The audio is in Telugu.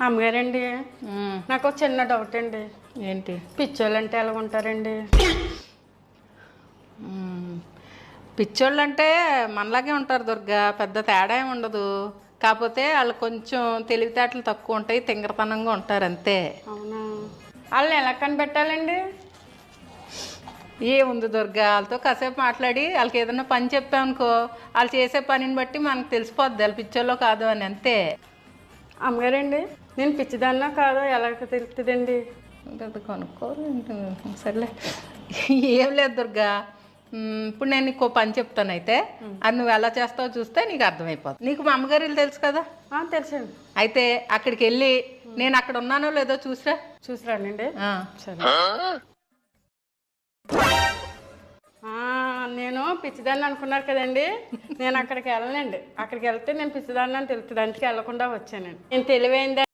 అమ్మగారండి. నాకు ఒక చిన్న డౌట్ అండి. ఏంటి? పిచ్చోళ్ళు అంటే ఎలా ఉంటారండి? పిచ్చోళ్ళు అంటే మనలాగే ఉంటారు దుర్గా పెద్ద తేడా ఏమి ఉండదు. కాకపోతే వాళ్ళు కొంచెం తెలివితేటలు తక్కువ ఉంటాయి తింగరతనంగా ఉంటారు అంతే. అవునా? వాళ్ళని ఎలా కనిపెట్టాలండి? ఏముంది దుర్గా వాళ్ళతో కాసేపు మాట్లాడి వాళ్ళకి ఏదైనా పని చెప్పామనుకో వాళ్ళు చేసే పనిని బట్టి మనకు తెలిసిపోద్ది వాళ్ళు పిచ్చోళ్ళో కాదు అని అంతే. అమ్మగారండి నేను పిచ్చిదాన్నా కాదో ఎలా తెలుస్తుందండి పెద్ద కొనుక్కోవాలి సర్లే. ఏం లేదు దుర్గా. ఇప్పుడు నేను నీకు పని చెప్తాను అయితే. అది నువ్వు ఎలా చేస్తావో చూస్తే నీకు అర్థమైపోతుంది నీకు మా అమ్మగారు తెలుసు కదా? తెలుసండి. అయితే అక్కడికి వెళ్ళి నేను అక్కడ ఉన్నానో లేదో చూసిరా? చూసి రానండి ఆ. సరే. పిచ్చిదాన్ని అనుకున్నారు కదండి. నేను అక్కడికి వెళ్ళనండి. అక్కడికి వెళ్తే నేను పిచ్చిదాన్ని అని తెలుస్తుంది అందుకే వెళ్ళకుండా వచ్చానండి. నేను తెలివైందా